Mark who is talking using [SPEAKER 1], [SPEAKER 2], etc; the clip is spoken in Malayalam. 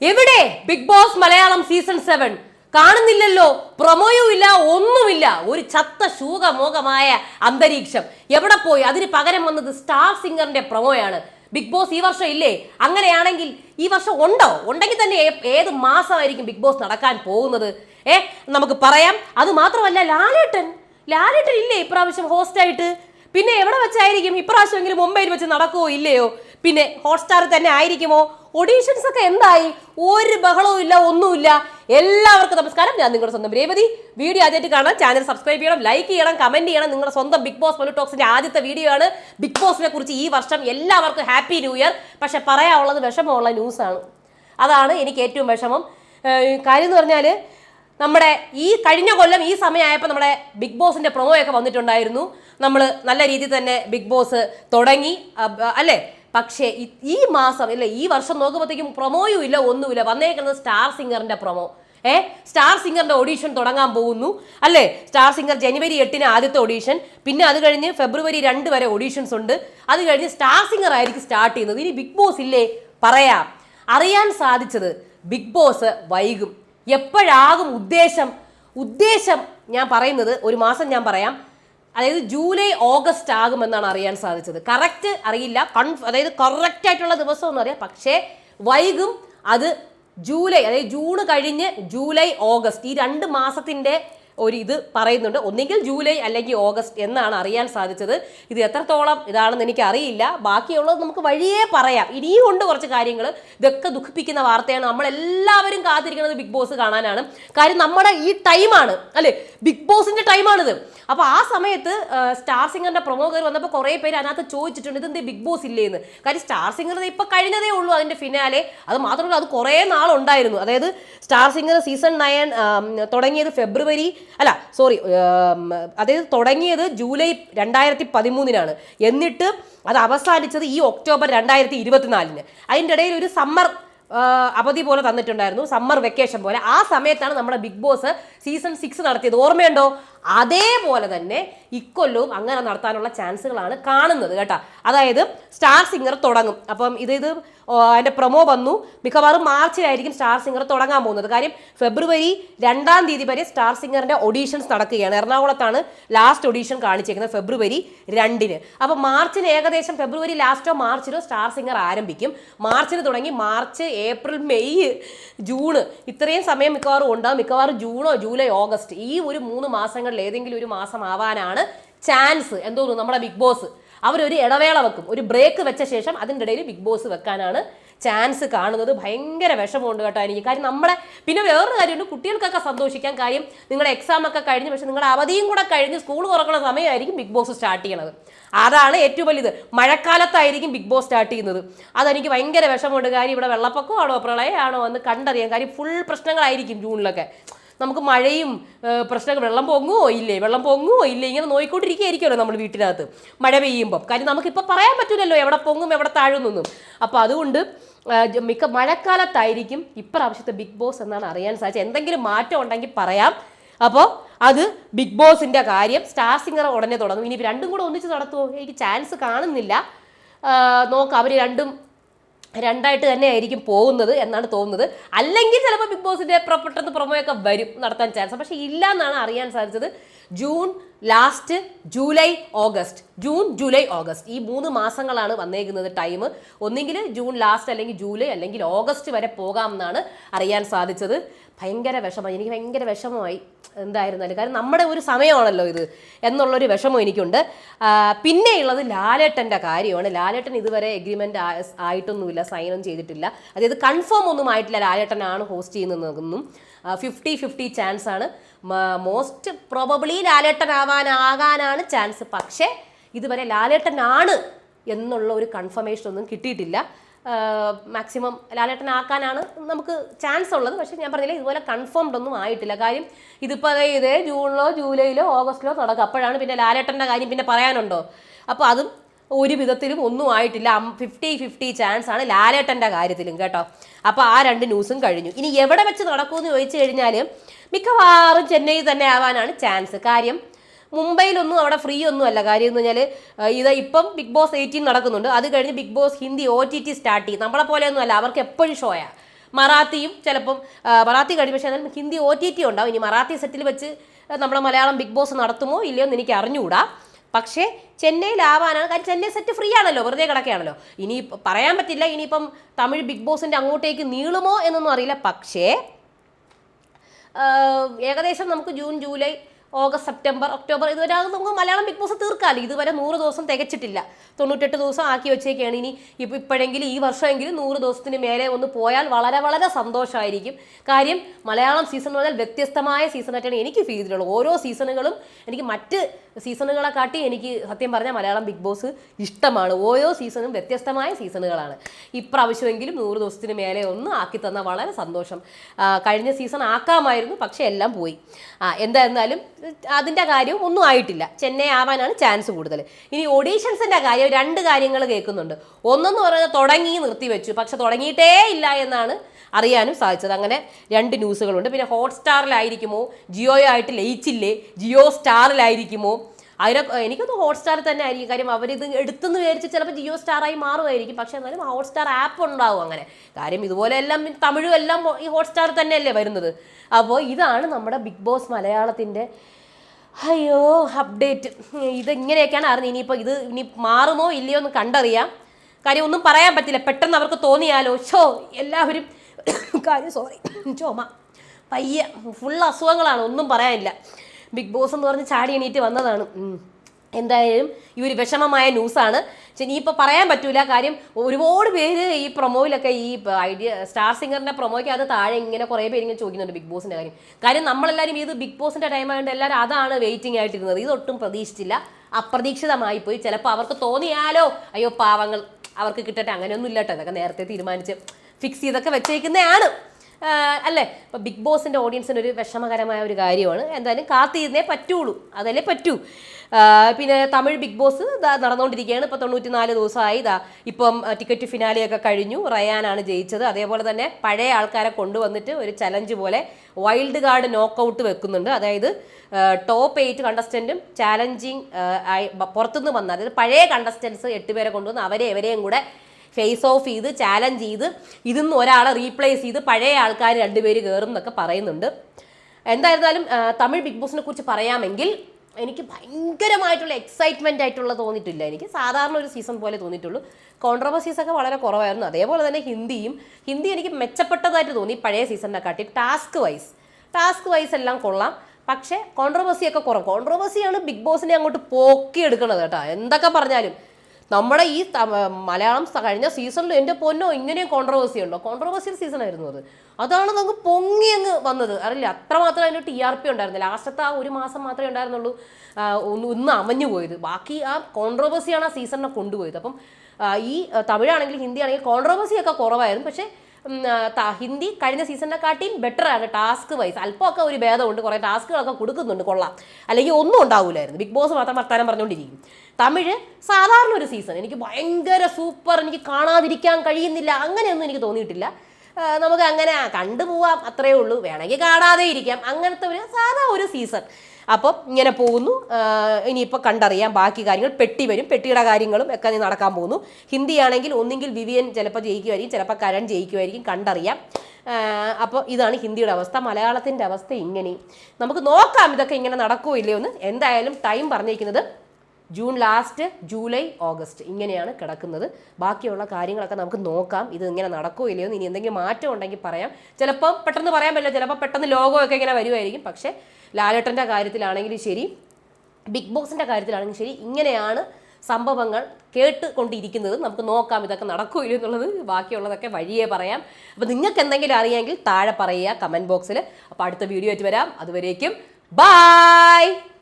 [SPEAKER 1] എവിടെ? Big Boss Malayalam season seven കാണുന്നില്ലല്ലോ. പ്രൊമോയും ഇല്ല ഒന്നുമില്ല. ഒരു ചത്ത ശൂകമോകമായ അന്തരീക്ഷം. എവിടെ പോയി? അതിന് പകരം വന്നത് സ്റ്റാർ സിംഗറിന്റെ പ്രൊമോയാണ്. ബിഗ് ബോസ് ഈ വർഷം ഇല്ലേ? അങ്ങനെയാണെങ്കിൽ ഈ വർഷം ഉണ്ടോ? ഉണ്ടെങ്കിൽ തന്നെ ഏത് മാസമായിരിക്കും ബിഗ് ബോസ് നടക്കാൻ പോകുന്നത്? ഏ നമുക്ക് പറയാം. അത് മാത്രമല്ല ലാലേട്ടൻ. ലാലേട്ടൻ ഇല്ലേ ഇപ്രാവശ്യം ഹോസ്റ്റായിട്ട് പിന്നെ എവിടെ വെച്ചായിരിക്കും? ഇപ്രാവശ്യം ഇപ്രാവശ്യമെങ്കിലും മുംബൈയിൽ വെച്ച് നടക്കുമോ ഇല്ലയോ? പിന്നെ ഹോട്ട്സ്റ്റാർ തന്നെ ആയിരിക്കുമോ? ഒഡീഷൻസ് ഒക്കെ എന്തായി? ഒരു ബഹളവും ഇല്ല ഒന്നുമില്ല. എല്ലാവർക്കും നമസ്കാരം. ഞാൻ നിങ്ങളുടെ സ്വന്തം രേവതി. വീഡിയോ ആദ്യമായിട്ട് കാണാൻ ചാനൽ സബ്സ്ക്രൈബ് ചെയ്യണം ലൈക്ക് ചെയ്യണം കമന്റ് ചെയ്യണം. നിങ്ങളുടെ സ്വന്തം ബിഗ് ബോസ് പൊലു ടോക്സിന്റെ ആദ്യത്തെ വീഡിയോ ആണ്. ബിഗ് ബോസിനെ കുറിച്ച് ഈ വർഷം എല്ലാവർക്കും ഹാപ്പി ന്യൂ ഇയർ പക്ഷെ പറയാനുള്ളത് വിഷമമുള്ള ന്യൂസാണ് അതാണ് എനിക്ക് ഏറ്റവും വിഷമം. കാര്യം എന്ന് പറഞ്ഞാൽ നമ്മുടെ ഈ കഴിഞ്ഞ കൊല്ലം ഈ സമയമായപ്പോൾ നമ്മുടെ ബിഗ് ബോസിന്റെ പ്രൊമോയൊക്കെ വന്നിട്ടുണ്ടായിരുന്നു. നമ്മൾ നല്ല രീതിയിൽ തന്നെ ബിഗ് ബോസ് തുടങ്ങി. അല്ലേ? പക്ഷേ ഈ- മാസം അല്ലേ ഈ വർഷം നോക്കുമ്പോഴത്തേക്കും പ്രൊമോയും ഇല്ല ഒന്നുമില്ല. വന്നേക്കുന്നത് സ്റ്റാർ സിംഗറിന്റെ പ്രൊമോ ഏ? സ്റ്റാർ സിംഗറിന്റെ ഓഡീഷൻ തുടങ്ങാൻ പോകുന്നു. അല്ലേ? സ്റ്റാർ സിംഗർ ജനുവരി എട്ടിന് ആദ്യത്തെ ഓഡീഷൻ പിന്നെ അത് കഴിഞ്ഞ് ഫെബ്രുവരി രണ്ട് വരെ ഓഡീഷൻസ് ഉണ്ട്. അത് കഴിഞ്ഞ് സ്റ്റാർ സിംഗർ ആയിരിക്കും സ്റ്റാർട്ട് ചെയ്യുന്നത്. ഇനി ബിഗ് ബോസ് ഇല്ലേ? പറയാം. അറിയാൻ സാധിച്ചത് ബിഗ് ബോസ് വൈകും. എപ്പോഴാകും ഉദ്ദേശം? ഉദ്ദേശം ഞാൻ പറയുന്നത് ഒരു മാസം ഞാൻ പറയാം. അതായത് ജൂലൈ ഓഗസ്റ്റ് ആകുമെന്നാണ് അറിയാൻ സാധിച്ചത്. കറക്റ്റ് അറിയില്ല. കൺഫ് അതായത് കറക്റ്റ് ആയിട്ടുള്ള ദിവസം ഒന്നും അറിയാം. പക്ഷേ വൈകും അത് ജൂലൈ അതായത് ജൂൺ കഴിഞ്ഞ് ജൂലൈ ഓഗസ്റ്റ് ഈ രണ്ട് മാസത്തിന്റെ ഒരു ഇത് പറയുന്നുണ്ട്. ഒന്നുകിൽ ജൂലൈ അല്ലെങ്കിൽ ഓഗസ്റ്റ് എന്നാണ് അറിയാൻ സാധിച്ചത്. ഇത് എത്രത്തോളം ഇതാണെന്ന് എനിക്ക് അറിയില്ല ബാക്കിയുള്ളത് നമുക്ക് വഴിയേ പറയാം. ഇനിയും ഉണ്ട് കുറച്ച് കാര്യങ്ങൾ. ഇതൊക്കെ ദുഃഖിപ്പിക്കുന്ന വാർത്തയാണ്. നമ്മളെല്ലാവരും കാത്തിരിക്കുന്നത് ബിഗ് ബോസ് കാണാനാണ്. കാര്യം നമ്മുടെ ഈ ടൈമാണ്. അല്ലേ? ബിഗ് ബോസിന്റെ ടൈമാണിത്. അപ്പോൾ ആ സമയത്ത് സ്റ്റാർ സിംഗറിന്റെ പ്രൊമോ കയറി വന്നപ്പോൾ കുറേ പേര് അതിനകത്ത് ചോദിച്ചിട്ടുണ്ട് ഇതെന്ത് ബിഗ് ബോസ് ഇല്ലേ? എന്ന്. കാര്യം സ്റ്റാർ സിംഗർ ഇപ്പൊ കഴിഞ്ഞതേ ഉള്ളൂ അതിന്റെ ഫിനാലെ. അത് മാത്രമല്ല അത് കുറേ നാളുണ്ടായിരുന്നു. അതായത് സ്റ്റാർ സിംഗർ സീസൺ നയൻ തുടങ്ങിയത് ഫെബ്രുവരി അല്ല സോറി അതായത് തുടങ്ങിയത് ജൂലൈ രണ്ടായിരത്തി പതിമൂന്നിനാണ് എന്നിട്ട് അത് അവസാനിച്ചത് ഈ ഒക്ടോബർ രണ്ടായിരത്തി ഇരുപത്തിനാലിന് അതിന്റെ ഇടയിൽ ഒരു സമ്മർ അവധി പോലെ തന്നിട്ടുണ്ടായിരുന്നു സമ്മർ വെക്കേഷൻ പോലെ. ആ സമയത്താണ് നമ്മുടെ ബിഗ് ബോസ് സീസൺ സിക്സ് നടത്തിയത്. ഓർമ്മയുണ്ടോ? അതേപോലെ തന്നെ ഇക്കൊല്ലവും അങ്ങനെ നടത്താനുള്ള ചാൻസുകളാണ് കാണുന്നത് കേട്ടോ. അതായത് സ്റ്റാർ സിംഗർ തുടങ്ങും. അപ്പം ഇത് ഇത് അതിന്റെ പ്രൊമോ വന്നു. മിക്കവാറും മാർച്ചിലായിരിക്കും സ്റ്റാർ സിംഗർ തുടങ്ങാൻ പോകുന്നത്. കാര്യം ഫെബ്രുവരി രണ്ടാം തീയതി വരെ സ്റ്റാർ സിംഗറിന്റെ ഒഡീഷൻസ് നടക്കുകയാണ്. എറണാകുളത്താണ് ലാസ്റ്റ് ഒഡീഷൻ കാണിച്ചേക്കുന്നത് ഫെബ്രുവരി രണ്ടിന്. അപ്പോൾ മാർച്ചിന് ഏകദേശം ഫെബ്രുവരി ലാസ്റ്റോ മാർച്ചിലോ സ്റ്റാർ സിംഗർ ആരംഭിക്കും. മാർച്ചിന് തുടങ്ങി മാർച്ച് ഏപ്രിൽ മെയ് ജൂണ്. ഇത്രയും സമയം മിക്കവാറും ഉണ്ടാകും മിക്കവാറും ജൂണോ ജൂലൈ ഓഗസ്റ്റ് ഈ ഒരു മൂന്ന് മാസങ്ങളിൽ ഏതെങ്കിലും ഒരു മാസം ആവാനാണ് ചാൻസ് എന്തോന്നു നമ്മുടെ ബിഗ് ബോസ് അവരൊരു ഇടവേള വെക്കും. ഒരു ബ്രേക്ക് വെച്ച ശേഷം അതിന്റെ ഇടയിൽ ബിഗ് ബോസ് വെക്കാനാണ് ചാൻസ് കാണുന്നത്. ഭയങ്കര വിഷമമുണ്ട് കേട്ടോ എനിക്ക്. കാര്യം നമ്മളെ പിന്നെ വേറൊരു കാര്യമുണ്ട്. കുട്ടികൾക്കൊക്കെ സന്തോഷിക്കാൻ കാര്യം നിങ്ങളുടെ എക്സാം ഒക്കെ കഴിഞ്ഞ് പക്ഷെ നിങ്ങളുടെ അവധിയും കൂടെ കഴിഞ്ഞ് സ്കൂൾ തുറക്കുന്ന സമയമായിരിക്കും ബിഗ് ബോസ് സ്റ്റാർട്ട് ചെയ്യണത്. അതാണ് ഏറ്റവും വലുത്. മഴക്കാലത്തായിരിക്കും ബിഗ് ബോസ് സ്റ്റാർട്ട് ചെയ്യുന്നത്. അതെനിക്ക് ഭയങ്കര വിഷമമുണ്ട്. കാര്യം ഇവിടെ വെള്ളപ്പൊക്കമാണോ പ്രളയമാണോ എന്ന് കണ്ടറിയാം കാര്യം ഫുൾ പ്രശ്നങ്ങളായിരിക്കും ജൂണിലൊക്കെ. നമുക്ക് മഴയും പ്രശ്നങ്ങൾ വെള്ളം പൊങ്ങുമോ ഇല്ലേ? വെള്ളം പൊങ്ങുമോ ഇല്ലേ? ഇങ്ങനെ നോയിക്കൊണ്ടിരിക്കുകയായിരിക്കുമല്ലോ നമ്മൾ വീട്ടിനകത്ത്. മഴ പെയ്യുമ്പം. കാര്യം നമുക്കിപ്പോൾ പറയാൻ പറ്റില്ലല്ലോ എവിടെ പൊങ്ങും എവിടെ താഴുന്നൊന്നും അപ്പോൾ അതുകൊണ്ട് മിക്ക മഴക്കാലത്തായിരിക്കും ഇപ്രാവശ്യത്തെ ബിഗ് ബോസ് എന്നാണ് അറിയാൻ സാധിച്ചത്. എന്തെങ്കിലും മാറ്റം ഉണ്ടെങ്കിൽ പറയാം. അപ്പോൾ അത് ബിഗ് ബോസിന്റെ കാര്യം സ്റ്റാർ സിംഗർ ഉടനെ തുടങ്ങും. ഇനി രണ്ടും കൂടെ ഒന്നിച്ച് നടത്തുമോ എനിക്ക് ചാൻസ് കാണുന്നില്ല. നോക്കാം. അവർ രണ്ടും രണ്ടായിട്ട് തന്നെ ആയിരിക്കും പോകുന്നത് എന്നാണ് തോന്നുന്നത്. അല്ലെങ്കിൽ ചിലപ്പോൾ ബിഗ് ബോസിന്റെ പെട്ടെന്ന് പ്രൊമോയൊക്കെ വരും നടത്താൻ ചാൻസ് പക്ഷേ ഇല്ല എന്നാണ് അറിയാൻ സാധിച്ചത്. June last July August June July August ഈ മൂന്ന് മാസങ്ങളാണ് വന്നേക്കുന്നത് ടൈം ഒന്നെങ്കിൽ ജൂൺ ലാസ്റ്റ് അല്ലെങ്കിൽ ജൂലൈ അല്ലെങ്കിൽ ഓഗസ്റ്റ് വരെ പോകാമെന്നാണ് അറിയാൻ സാധിച്ചത്. ഭയങ്കര വിഷമം. എനിക്ക് ഭയങ്കര വിഷമമായി എന്തായിരുന്നാലും. കാരണം നമ്മുടെ ഒരു സമയമാണല്ലോ ഇത് എന്നുള്ളൊരു വിഷമം എനിക്കുണ്ട്. പിന്നെയുള്ളത് ലാലേട്ടന്റെ കാര്യമാണ്. ലാലേട്ടൻ ഇതുവരെ എഗ്രിമെന്റ് ആയിട്ടൊന്നുമില്ല സൈനും ചെയ്തിട്ടില്ല. അതായത് കൺഫേം ഒന്നും ആയിട്ടില്ല ലാലേട്ടനാണ് ഹോസ്റ്റ് ചെയ്യുന്നതെന്നും. ഫിഫ്റ്റി ഫിഫ്റ്റി ചാൻസ് ആണ്. മോസ്റ്റ് പ്രോബബ്ലി ലാലേട്ടൻ ആവാനാകാനാണ് ചാൻസ് പക്ഷേ ഇതുവരെ ലാലേട്ടനാണ് എന്നുള്ള ഒരു കൺഫർമേഷൻ ഒന്നും കിട്ടിയിട്ടില്ല. മാക്സിമം ലാലേട്ടനാക്കാനാണ് നമുക്ക് ചാൻസ് ഉള്ളത്. പക്ഷേ ഞാൻ പറഞ്ഞില്ല ഇതുപോലെ കൺഫേംഡ് ഒന്നും ആയിട്ടില്ല. കാര്യം ഇതിപ്പോൾ ഇതേ ജൂണിലോ ജൂലൈയിലോ ഓഗസ്റ്റിലോ നടക്കും അപ്പോഴാണ് പിന്നെ ലാലേട്ടന്റെ കാര്യം പിന്നെ പറയാനുണ്ടോ? അപ്പോൾ അതും ഒരു വിധത്തിലും ഒന്നും ആയിട്ടില്ല. ഫിഫ്റ്റി ഫിഫ്റ്റി ചാൻസ് ആണ് ലാലേട്ടന്റെ കാര്യത്തിലും കേട്ടോ. അപ്പോൾ ആ രണ്ട് ന്യൂസും കഴിഞ്ഞു. ഇനി എവിടെ വെച്ച് നടക്കുമെന്ന് ചോദിച്ചു കഴിഞ്ഞാൽ മിക്കവാറും ചെന്നൈ തന്നെ ആവാനാണ് ചാൻസ് കാര്യം മുംബൈയിലൊന്നും അവിടെ ഫ്രീ ഒന്നും അല്ല. കാര്യം എന്ന് പറഞ്ഞാൽ ഇത് ഇപ്പം ബിഗ് ബോസ് എയ്റ്റീൻ നടക്കുന്നുണ്ട്. അത് കഴിഞ്ഞ് Bigg Boss Hindi O T T start ചെയ്യും. നമ്മളെ പോലെയൊന്നും അല്ല. അവർക്ക് എപ്പോഴും ഷോയാ മറാത്തിയും ചിലപ്പം മറാത്തി കഴിഞ്ഞ്. പക്ഷേ എന്നാലും ഹിന്ദി ഒ ടി ടി ഉണ്ടാവും. ഇനി മറാത്തി സെറ്റിൽ വെച്ച് നമ്മുടെ മലയാളം ബിഗ് ബോസ് നടത്തുമോ ഇല്ലയോ എന്ന് എനിക്ക് അറിഞ്ഞുകൂടാ. പക്ഷേ ചെന്നൈയിൽ ആവാനാണ്. കാര്യം ചെന്നൈ സെറ്റ് ഫ്രീ ആണല്ലോ. വെറുതെ കിടക്കുകയാണല്ലോ. ഇനി പറയാൻ പറ്റില്ല. ഇനിയിപ്പം തമിഴ് ബിഗ് ബോസിന്റെ അങ്ങോട്ടേക്ക് നീളുമോ എന്നൊന്നും അറിയില്ല. പക്ഷേ ഏകദേശം നമുക്ക് June July August September October ഇതുവരെ നമുക്ക് മലയാളം ബിഗ് ബോസ് തീർക്കാമല്ലോ ഇതുവരെ നൂറ് ദിവസം തികച്ചിട്ടില്ല. തൊണ്ണൂറ്റെട്ട് ദിവസം ആക്കി വെച്ചേക്കാണ് ഇനി. ഇപ്പോൾ ഇപ്പോഴെങ്കിലും ഈ വർഷമെങ്കിലും നൂറ് ദിവസത്തിന് മേലെ ഒന്ന് പോയാൽ വളരെ വളരെ സന്തോഷമായിരിക്കും. കാര്യം മലയാളം സീസൺ എന്ന് പറഞ്ഞാൽ വ്യത്യസ്തമായ സീസണായിട്ടാണ് എനിക്ക് ഫീൽ ചെയ്തിട്ടുള്ളത്. ഓരോ സീസണുകളും എനിക്ക് മറ്റ് സീസണുകളെ കാട്ടി എനിക്ക് സത്യം പറഞ്ഞാൽ മലയാളം ബിഗ് ബോസ് ഇഷ്ടമാണ്. ഓരോ സീസണും വ്യത്യസ്തമായ സീസണുകളാണ്. ഇപ്രാവശ്യമെങ്കിലും നൂറ് ദിവസത്തിന് മേലെ ഒന്ന് ആക്കി തന്ന വളരെ സന്തോഷം. കഴിഞ്ഞ സീസൺ ആക്കാമായിരുന്നു പക്ഷേ എല്ലാം പോയി. ആ എന്തായിരുന്നാലും അതിന്റെ കാര്യവും ഒന്നും ആയിട്ടില്ല. ചെന്നൈ ആവാനാണ് ചാൻസ് കൂടുതൽ. ഇനി ഒഡീഷൻസിന്റെ കാര്യം രണ്ട് കാര്യങ്ങൾ കേൾക്കുന്നുണ്ട്. ഒന്നെന്ന് പറയുന്നത് തുടങ്ങി നിർത്തിവെച്ചു. പക്ഷെ തുടങ്ങിയിട്ടേ ഇല്ല എന്നാണ് അറിയാനും സാധിച്ചത്. അങ്ങനെ രണ്ട് ന്യൂസുകളുണ്ട് പിന്നെ ഹോട്ട്സ്റ്റാറിലായിരിക്കുമോ ജിയോയോ ആയിട്ട് ലയിച്ചില്ലേ? ജിയോ സ്റ്റാറിലായിരിക്കുമോ? അതിനെ എനിക്കൊന്ന് ഹോട്ട്സ്റ്റാർ തന്നെ ആയിരിക്കും. കാര്യം അവരിത് എടുത്തെന്ന് വിചാരിച്ച് ചിലപ്പോൾ ജിയോ സ്റ്റാറായി മാറുമായിരിക്കും. പക്ഷെ എന്നാലും ഹോട്ട്സ്റ്റാർ ആപ്പ് ഉണ്ടാവും അങ്ങനെ. കാര്യം ഇതുപോലെ എല്ലാം തമിഴും എല്ലാം ഈ ഹോട്ട്സ്റ്റാർ തന്നെയല്ലേ വരുന്നത്. അപ്പോൾ ഇതാണ് നമ്മുടെ ബിഗ് ബോസ് മലയാളത്തിന്റെ അയ്യോ അപ്ഡേറ്റ്. ഇതെങ്ങനെയൊക്കെയാണ് അറിഞ്ഞത്? ഇനിയിപ്പോൾ ഇത് ഇനി മാറുമോ ഇല്ലയോ എന്ന് കണ്ടറിയാം. കാര്യം ഒന്നും പറയാൻ പറ്റില്ല. പെട്ടെന്ന് അവർക്ക് തോന്നിയാലോ? ഷോ എല്ലാവരും കാര്യം സോറി ചോമ പയ്യ ഫുൾ അസുഖങ്ങളാണ്. ഒന്നും പറയാനില്ല. ബിഗ് ബോസ് എന്ന് പറഞ്ഞ് ചാടി എണീറ്റ് വന്നതാണ്. എന്തായാലും ഈ ഒരു വിഷമമായ ന്യൂസാണ്. ഇനിയിപ്പോൾ പറയാൻ പറ്റൂല. കാര്യം ഒരുപാട് പേര് ഈ പ്രൊമോയിലൊക്കെ ഈ ഐഡിയ സ്റ്റാർ സിംഗറിന്റെ പ്രൊമോയ്ക്ക് അത് താഴെ ഇങ്ങനെ കുറേ പേര് ഇങ്ങനെ ചോദിക്കുന്നുണ്ട് ബിഗ് ബോസിന്റെ കാര്യം. കാര്യം നമ്മളെല്ലാവരും ഇത് ബിഗ് ബോസിന്റെ ടൈം ആയതുകൊണ്ട് എല്ലാവരും അതാണ് വെയിറ്റിംഗ് ആയിട്ടിരുന്നത്. ഇതൊട്ടും പ്രതീക്ഷിച്ചില്ല. അപ്രതീക്ഷിതമായി പോയി. ചിലപ്പോൾ അവർക്ക് തോന്നിയാലോ അയ്യോ പാവങ്ങൾ അവർക്ക് കിട്ടട്ടെ അങ്ങനെയൊന്നും ഇല്ലട്ടോ അതൊക്കെ നേരത്തെ തീരുമാനിച്ച് ഫിക്സ് ചെയ്തൊക്കെ വെച്ചേക്കുന്നതാണ്. അല്ലേ? ഇപ്പം ബിഗ് ബോസിന്റെ ഓഡിയൻസിന് ഒരു വിഷമകരമായ ഒരു കാര്യമാണ്. എന്തായാലും കാത്തിരുന്നേ പറ്റുള്ളൂ. അതല്ലേ പറ്റൂ. പിന്നെ തമിഴ് ബിഗ് ബോസ് നടന്നുകൊണ്ടിരിക്കുകയാണ് ഇപ്പോൾ തൊണ്ണൂറ്റി നാല് ദിവസമായി ഇതാ ഇപ്പം ടിക്കറ്റ് ഫിനാലിയൊക്കെ കഴിഞ്ഞു. റയാനാണ് ജയിച്ചത്. അതേപോലെ തന്നെ പഴയ ആൾക്കാരെ കൊണ്ടുവന്നിട്ട് ഒരു ചലഞ്ച് പോലെ വൈൽഡ് കാർഡ് നോക്കൗട്ട് വെക്കുന്നുണ്ട്. അതായത് ടോപ്പ് എയ്റ്റ് കണ്ടസ്റ്റന്റും ചാലഞ്ചിങ് ആയി പുറത്തുനിന്ന് വന്ന അതായത് പഴയ കണ്ടസ്റ്റൻസ് എട്ട് പേരെ കൊണ്ടുവന്ന് അവരെ എവരെയും കൂടെ ഫേസ് ഓഫ് ചെയ്ത് ചാലഞ്ച് ചെയ്ത് ഇതിന്ന് ഒരാളെ റീപ്ലേസ് ചെയ്ത് പഴയ ആൾക്കാർ രണ്ടുപേര് കയറും എന്നൊക്കെ പറയുന്നുണ്ട്. എന്തായിരുന്നാലും തമിഴ് ബിഗ് ബോസിനെ കുറിച്ച് പറയാമെങ്കിൽ എനിക്ക് ഭയങ്കരമായിട്ടുള്ള എക്സൈറ്റ്മെന്റ് ആയിട്ടുള്ള തോന്നിയിട്ടില്ല. എനിക്ക് സാധാരണ ഒരു സീസൺ പോലെ തോന്നിയിട്ടുള്ളൂ. കോൺട്രവേഴ്സീസ് ഒക്കെ വളരെ കുറവായിരുന്നു. അതേപോലെ തന്നെ ഹിന്ദിയും ഹിന്ദി എനിക്ക് മെച്ചപ്പെട്ടതായിട്ട് തോന്നി പഴയ സീസണിനെ കാട്ടി ടാസ്ക് വൈസ് ടാസ്ക് വൈസ് എല്ലാം കൊള്ളാം. പക്ഷേ കോൺട്രവേഴ്സിയൊക്കെ കുറവ്. കോൺട്രവേഴ്സിയാണ് ബിഗ് ബോസിനെ അങ്ങോട്ട് പോക്കി എടുക്കണത് കേട്ടോ. എന്തൊക്കെ പറഞ്ഞാലും. നമ്മുടെ ഈ മലയാളം കഴിഞ്ഞ സീസണിൽ എന്റെ പൊന്നോ ഇങ്ങനെയും കോൺട്രവേഴ്സി ഉണ്ടോ? കോൺട്രവേഴ്സിയൽ സീസൺ ആയിരുന്നു അത്. അതാണ് നമുക്ക് പൊങ്ങി അങ്ങ് വന്നത്. അറിയില്ല അത്രമാത്രം അതിന് ടി ആർ പി ഉണ്ടായിരുന്നില്ല. ലാസ്റ്റത്തെ ആ ഒരു മാസം മാത്രമേ ഉണ്ടായിരുന്നുള്ളൂ. ഒന്ന് അമഞ്ഞു പോയത്. ബാക്കി ആ കോൺട്രവേഴ്സിയാണ് ആ സീസണിനെ കൊണ്ടുപോയത്. അപ്പം ഈ തമിഴാണെങ്കിൽ ഹിന്ദി ആണെങ്കിലും കോൺട്രവേഴ്സി ഒക്കെ കുറവായിരുന്നു. പക്ഷേ ഹിന്ദി കഴിഞ്ഞ സീസണിനെ കാട്ടിയും ബെറ്റർ ആണ് ടാസ്ക് വൈസ് അല്പമൊക്കെ ഒരു ഭേദമുണ്ട്. കുറേ ടാസ്കുകളൊക്കെ കൊടുക്കുന്നുണ്ട്. കൊള്ളാം. അല്ലെങ്കിൽ ഒന്നും ഉണ്ടാവില്ലായിരുന്നു ബിഗ് ബോസ് മാത്രം വർത്താനം പറഞ്ഞുകൊണ്ടിരിക്കും. തമിഴ് സാധാരണ ഒരു സീസൺ എനിക്ക് ഭയങ്കര സൂപ്പർ എനിക്ക് കാണാതിരിക്കാൻ കഴിയുന്നില്ല അങ്ങനെയൊന്നും എനിക്ക് തോന്നിയിട്ടില്ല. നമുക്ക് അങ്ങനെ കണ്ടു കണ്ടുപോവാം അത്രയേ ഉള്ളൂ. വേണമെങ്കിൽ കാണാതെ ഇരിക്കാം. അങ്ങനത്തെ ഒരു സാധാ ഒരു സീസൺ അപ്പം ഇങ്ങനെ പോകുന്നു. ഇനിയിപ്പോൾ കണ്ടറിയാം ബാക്കി കാര്യങ്ങൾ. പെട്ടി വരും. പെട്ടിയുടെ കാര്യങ്ങളും ഒക്കെ നടക്കാൻ പോകുന്നു. ഹിന്ദിയാണെങ്കിൽ ഒന്നെങ്കിൽ വിവിയൻ ചിലപ്പോൾ ജയിക്കുമായിരിക്കും ചിലപ്പോൾ കരൺ ജയിക്കുമായിരിക്കും. കണ്ടറിയാം. അപ്പോൾ ഇതാണ് ഹിന്ദിയുടെ അവസ്ഥ. മലയാളത്തിന്റെ അവസ്ഥ ഇങ്ങനെ നമുക്ക് നോക്കാം ഇതൊക്കെ ഇങ്ങനെ നടക്കുമോ ഇല്ലയോ എന്ന്. എന്തായാലും ടൈം പറഞ്ഞിരിക്കുന്നത് ജൂൺ ലാസ്റ്റ് ജൂലൈ ഓഗസ്റ്റ് ഇങ്ങനെയാണ് കിടക്കുന്നത്. ബാക്കിയുള്ള കാര്യങ്ങളൊക്കെ നമുക്ക് നോക്കാം. ഇത് ഇങ്ങനെ നടക്കുമോ ഇല്ലയോ ഇനി എന്തെങ്കിലും മാറ്റം ഉണ്ടെങ്കിൽ പറയാം. ചിലപ്പോൾ പെട്ടെന്ന് പറയാൻ പറ്റില്ല. ചിലപ്പോൾ പെട്ടെന്ന് ലോഗോ ഒക്കെ ഇങ്ങനെ വരുമായിരിക്കും പക്ഷേ ലാലേട്ടന്റെ കാര്യത്തിലാണെങ്കിലും ശരി ബിഗ് ബോസിന്റെ കാര്യത്തിലാണെങ്കിലും ശരി ഇങ്ങനെയാണ് സംഭവങ്ങൾ കേട്ടുകൊണ്ടിരിക്കുന്നത് നമുക്ക് നോക്കാം ഇതൊക്കെ നടക്കുമോ എന്നുള്ളത്. ബാക്കിയുള്ളതൊക്കെ വഴിയേ പറയാം. അപ്പോൾ നിങ്ങൾക്ക് എന്തെങ്കിലും അറിയാമെങ്കിൽ താഴെ പറയുക കമന്റ് ബോക്സിൽ അപ്പോൾ അടുത്ത വീഡിയോ ആയിട്ട് വരാം. അതുവരേക്കും ബായ്